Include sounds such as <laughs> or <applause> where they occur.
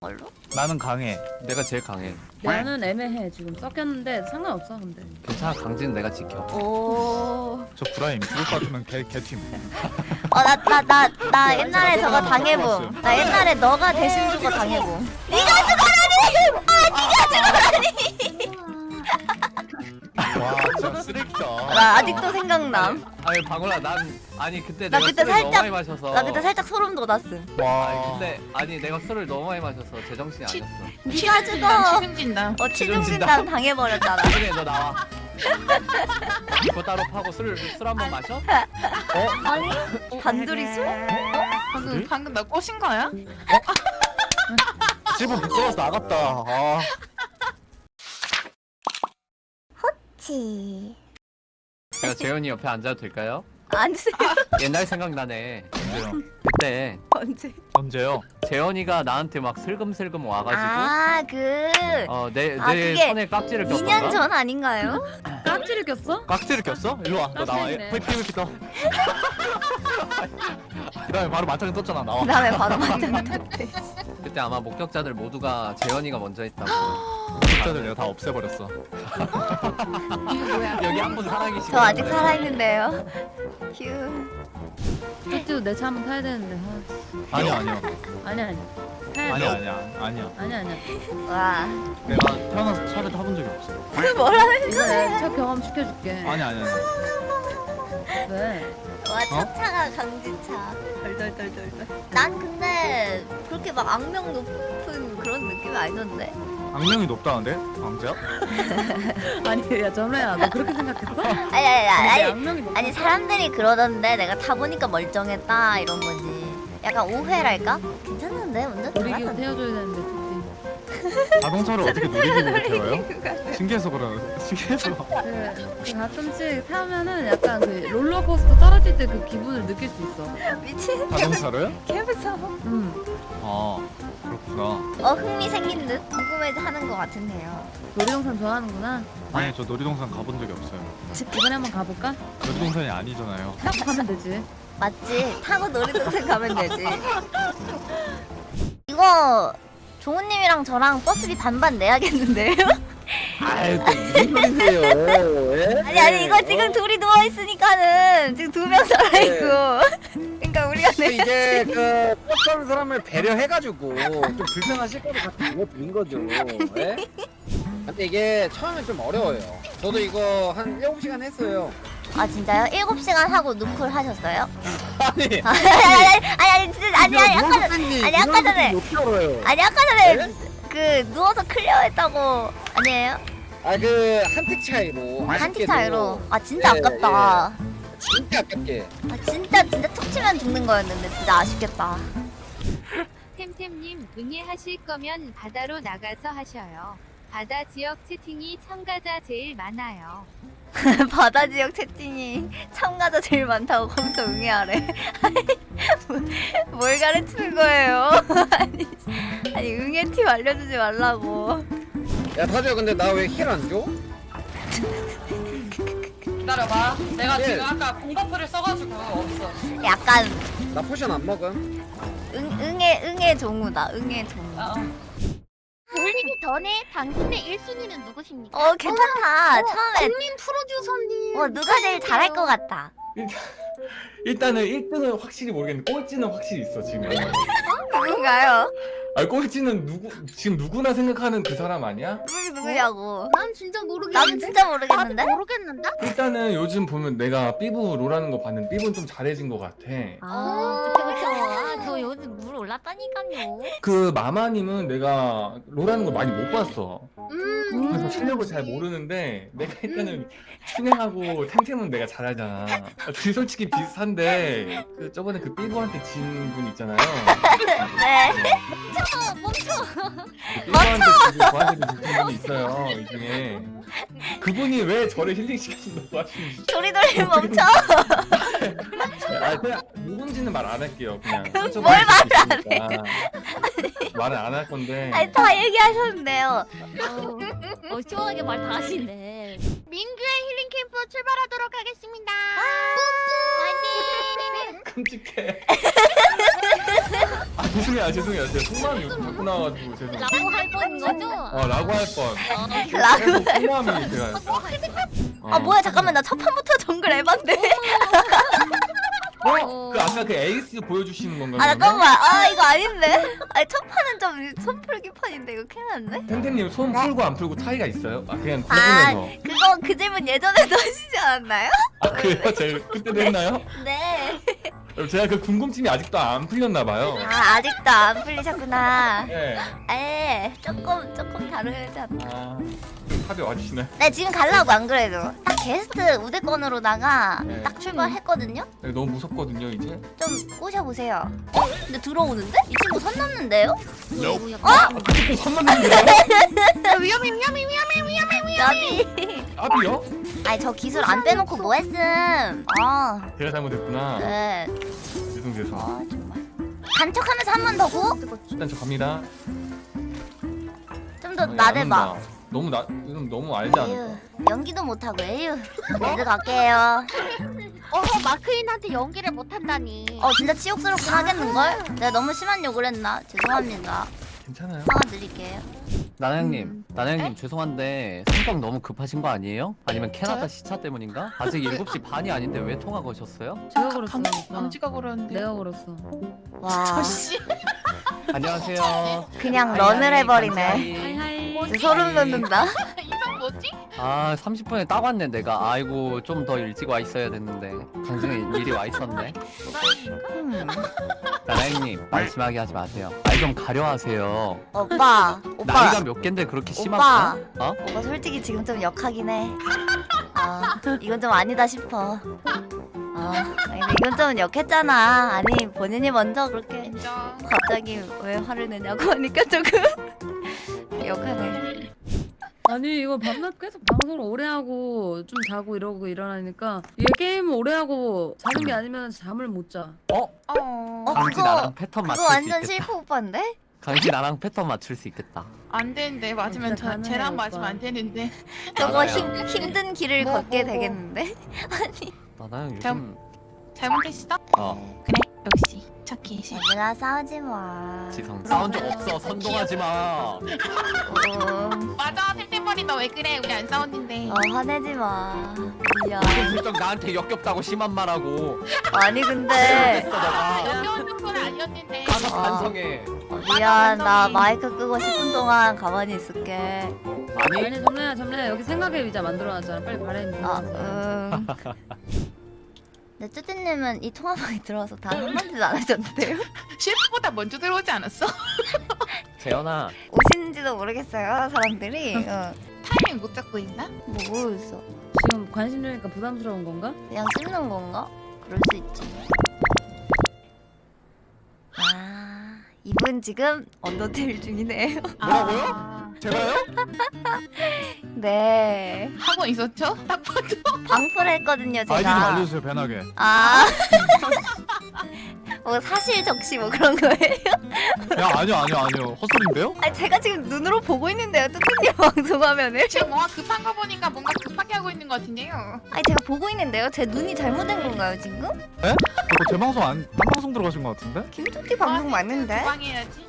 걸로? 나는 강해. 내가 제일 강해. 나는 애매해 지금 섞였는데 상관없어 근데 괜찮아 강진 내가 지켜. 오. 저 브라임 죽을 것 같으면 개 개팀. 어, 나, 나, 나, 나 옛날에 저거 당해봄. 나 옛날에 너가 대신 주고 당해봄. 네가 죽어라 나 아직도 생각남. 아니 방울아 난 아니 그때 나 내가 그때 술을 너무 살짝- 많이 마셔서. 나 그때 살짝 소름 돋았음. 와. 아니 근데 아니 내가 술을 너무 많이 마셔서 제정신이 치- 아니었어. 네가 죽어. 책임진다. 어, 치중진단 당해버렸잖아. <laughs> 나중에 너 나와. 그거 따로 파고 술 술 한 번 마셔? 아니? <laughs> 단둘이 술? 방금 방금 나 꼬신 거야? 집은 부끄러워서 나갔다. 아. 치. 제가 재현이 옆에 앉아도 될까요? 안 돼. 옛날 생각나네. 언제요? 그때 언제? 언제요? 재현이가 나한테 막 슬금슬금 와가지고 아, 그. 어 내 내 아, 그게 손에 깍지를 2년 꼈던가? 전 아닌가요? 깍지를 꼈어? 깍지를 꼈어? 일로 와. 너 나와. 깍지네. 이렇게 떠. 그다음에 바로 만창에 떴잖아. 나와. 그 다음에 바로 만났는데. 그때 아마 목격자들 모두가 재현이가 먼저 했다고. <gasps> 진짜들 내가 다 없애버렸어. 여기 한 분 살아계시고. 저 아직 살아있는데요. 휴. 깍지도 내 차 한번 타야 되는데 아, 아니야 아니야. 아니야 아니야 타야 아니야 돼 아니야 아니야. 아니야 아니야 와. 내가 태어나서 차를 타본 적이 없어. 뭐라는 이거 내가 차 경험 시켜줄게 아니야 아니야. 아 니야. 왜? 와, 첫 차가 강진차. 덜덜덜덜덜. 난 근데 그렇게 막 악명 높은 그런 느낌이 아니던데. 악명이 높다는데? 강재야? <laughs> 아니 야 전우야 너 그렇게 생각했어? 아니, 아니, 아니, 아니 악명이 높아 아니 사람들이 그러던데 내가 타보니까 멀쩡했다 이런 거지. 약간 오해랄까? 괜찮은데 운전 놀이기구 잘하던데. 태워줘야 되는데 자동차를 어떻게 놀이기구로 태워요? 신기해서 그래. 신기해서. 그, 그 가끔씩 타면은 약간 그 롤러코스터 떨어질 때 그 기분을 느낄 수 있어 미친. 자동차를? 개 무서워. 음 아 그렇구나. 어 흥미 생긴 듯 궁금해하는 것 같은데요. 놀이동산 좋아하는구나 아니 저 놀이동산 가본 적이 없어요. 이번에 한번 가볼까? 놀이동산이 아니잖아요. 타고 가면 되지 맞지? 타고 놀이동산 가면 되지. <laughs> 이거 종우님이랑 저랑 버스비 반반 내야겠는데요? 아이 또 무슨 소리세요? 예? 아니 아니 이거 지금 둘이 누워 있으니까는 지금 두 명 살아 있고. 그러니까 우리가 또 내. 이게 그 버스하는 사람을 배려해가지고 좀 불편하실 거를 같이 이어드린 거죠. 예? 근데 이게 처음엔 좀 어려워요. 저도 이거 한 7시간 했어요. 아 진짜요? 7 시간 하고 누쿨 하셨어요? <laughs> 아니, 아니 아니 아니 아니 진짜 아니 아니 아까 전 선생님, 아니, 아까 전에- 어떻게 알아요? 아니 아까 전에 그 누워서 클리어 했다고 아니에요? 아, 그 한틱 차이로. 아쉽게도 차이로. 아 진짜 네, 아깝다. 진짜 아깝게. 아 진짜 진짜 툭 치면 죽는 거였는데 진짜 아쉽겠다. 템템님 응애하실 거면 바다로 나가서 하셔요. 바다 지역 채팅이 참가자 제일 많아요. <laughs> 바다 지역 채팅이 참가자 제일 많다고 거기서 응애하래. 뭘- <laughs> 뭘 가르치는 거예요? <laughs> 아니, 아니 응애 팁 알려주지 말라고. 야, 타조 근데 나 왜 힐 안 줘? 기다려봐. 내가 예. 지금 아까 공버프를 써가지고 없어. 약간 나 포션 안 먹음. 응 응애 응애 종우다. 응애 종우. 어. 돌리기 전에 당신의 1순위는 누구십니까? 어 괜찮다. 처음에 국민 프로듀서님. 어 누가 제일 잘할 것 같다. 일단은 1등은 확실히 모르겠는데 꼴찌는 확실히 있어 지금. 누군가요? 아 꼴찌는 누구 지금 누구나 생각하는 그 사람 아니야? 누구 누구냐고. 난 진짜 모르겠는데. 진짜 모르겠는데. 나도 모르겠는데? 일단은 요즘 보면 내가 삐부 롤하는 거 봤는데 삐부는 좀 잘해진 것 같아. 아. 아, 저 올랐다니까요. 그 마마님은 내가 롤하는 거 많이 못 봤어. 음. 그래서 실력을 잘 모르는데 내가 일단은 춘행하고 템템은 내가 잘하잖아. 둘이 솔직히 비슷한데 그 저번에 그 삐부한테 진 분 있잖아요. <laughs> 네. 삐부한테 지금 저한테도 진 분이 있어요 이 중에. 그분이 왜 저를 힐링 시키신다고 하시는지. 조리돌림 멈춰. 아 그냥 누군지는 말 안 할게요 그냥. 뭘 말을 안 해? 말을 안 할 건데. 아니 다 얘기하셨는데요. 어, 시원하게 말 다 하시네. 민규의 힐링 캠프 출발하도록 하겠습니다. 화이팅! <laughs> 끔찍해. <laughs> 아 죄송해요. 아, 죄송해요. 제가 속마음이 요즘 자꾸 나와가지고 죄송해요. 라고 할 뻔인 거죠? 어 라고 할뻔. 라고 속마음이 제가 어. 아 뭐야. 잠깐만. 나 첫 판부터 정글 에반데. 어? 그 아까 그 에이스 보여주시는 건가요? 아 잠깐만. 아 이거 아닌데? 아니 첫 판은 좀 손풀기 판인데 이거 큰일 났네. 템템님 손 풀고 안 풀고 차이가 있어요? 아 그냥 아 궁금해서. 그거 그 질문 예전에도 <laughs> 하시지 않았나요? 아 그래요? 제가 그때도 했나요? 네 제가 그 궁금증이 아직도 안 풀렸나 봐요 아 아직도 안 풀리셨구나 네. 에 조금 조금 다르지 않나 아 탑에 와주시나요? 네 지금 가려고 안 그래도 딱 게스트 우대권으로다가 네. 딱 출발했거든요 네, 너무 무섭거든요 이제 좀 꼬셔보세요 어? 근데 들어오는데? 이 친구 선 넘는데요? 어? 어? 선 넘는데요? <laughs> 위험해 위험해 위험해 위험해 나비 탑이요? 아니 저 기술 안 빼놓고 뭐 했음 아 제가 잘못했구나 네. 죄송 죄송 아 정말 간척하면서 한 번 더 구? 일단 저 갑니다 좀더 어, 나대봐 온다. 너무 나 이건 너무 알지 않을까? 에휴 연기도 못하고 에휴 먼저 갈게요 어 마크인한테 연기를 못한다니 어 진짜 치욕스럽긴 하겠는걸? 내가 너무 심한 욕을 했나? 죄송합니다 괜찮아요 사과드릴게요 나나형님, 나나형님 죄송한데 성격 너무 급하신 거 아니에요? 아니면 캐나다 시차 때문인가? 아직 7시 반이 아닌데 왜 통화 거셨어요? 제가 걸었어 방- 오빠. 방지가 그러는데. 내가 걸었어 와 <laughs> 저씨. 안녕하세요. <laughs> 그냥 런을 해버리네 하이. 하이 진짜 소름 돋는다? <laughs> 아 30분에 딱 왔네 내가. 아이고 좀 더 일찍 와 있어야 됐는데 당신이 미리 와 있었네. 음. 나나형님 말 심하게 하지 마세요. 말 좀 가려하세요. 오빠 오빠 나이가 몇 갠데 그렇게 오빠. 심할까? 어? 오빠 솔직히 지금 좀 역하긴 해. 아, 이건 좀 아니다 싶어. 아, 근데 이건 좀 역했잖아. 아니, 본인이 먼저 그렇게 인정. 갑자기 왜 화를 내냐고 하니까 조금 <laughs> 역하네. 아니 이거 밤낮 계속 방송을 오래 하고 좀 자고 이러고 일어나니까 이게 게임 오래 하고 자는 게 아니면 잠을 못 자. 어? 어. 어, 강지 그거- 나랑 패턴 그거 맞출 수 완전 있겠다. 실프 오빠인데? 강지 나랑 패턴 맞출 수 있겠다. 안 되는데 맞으면 진짜 저 가능해, 쟤랑 오빠. 맞으면 안 되는데. <laughs> 저거 알아요. 힘, 힘든 길을 뭐, 걷게 뭐, 뭐. 되겠는데? <laughs> 나나형 참. 요즘 잘못했어? 어 그래. 역시 착해. 얘들아 싸우지 마. 지성 싸운 적 없어 선동하지 마. 음, 맞아. 템템머리 너 왜 그래? 우리 안 싸웠는데. 어, 화내지 마. 미안. 슬쩍 나한테 역겹다고 심한 말하고 아니 근데 됐어 너가 역겨운 정도는 아니었는데. 가서 어. 반성해. 미안 나. 마이크 끄고 10분 동안 가만히 있을게. 아니 아니 점례야 점례야 여기 생각의 의자 만들어놨잖아. 빨리 바람 아. 음. 네, 뚜띠님은 이 통화방에 들어와서 단 한마디도 안 하셨는데요? <laughs> 셰프보다 먼저 들어오지 않았어? <laughs> 재현아 오시는지도 모르겠어요, 사람들이. 어, 타이밍 못 잡고 있나? 뭐 모르겠어. 지금 관심 주니까 부담스러운 건가? 그냥 씹는 건가? 그럴 수 있지. 아, 이분 지금 언더테일 중이네요. 뭐라고요? <laughs> 아, 제가요? <laughs> 네. 하고 있었죠? 딱 봐도. <laughs> 방풀 했거든요, 아이디 좀 제가. 알려주세요 배나게 아. <laughs> 뭐 사실 적시 뭐 그런 거예요? 야 아니요 아니요 아니요 헛소리인데요? 아니 제가 지금 눈으로 보고 있는데요, 뚜띠님 방송화면을. 지금 뭔가 급한 거 보니까 뭔가 급하게 하고 있는 것 같은데요. 아니 제가 보고 있는데요. 제 눈이 잘못된 건가요 지금? 저거 제 방송 안, 딴 방송 들어가신 것 같은데? 김토끼 방송 맞는데? 도망해야지.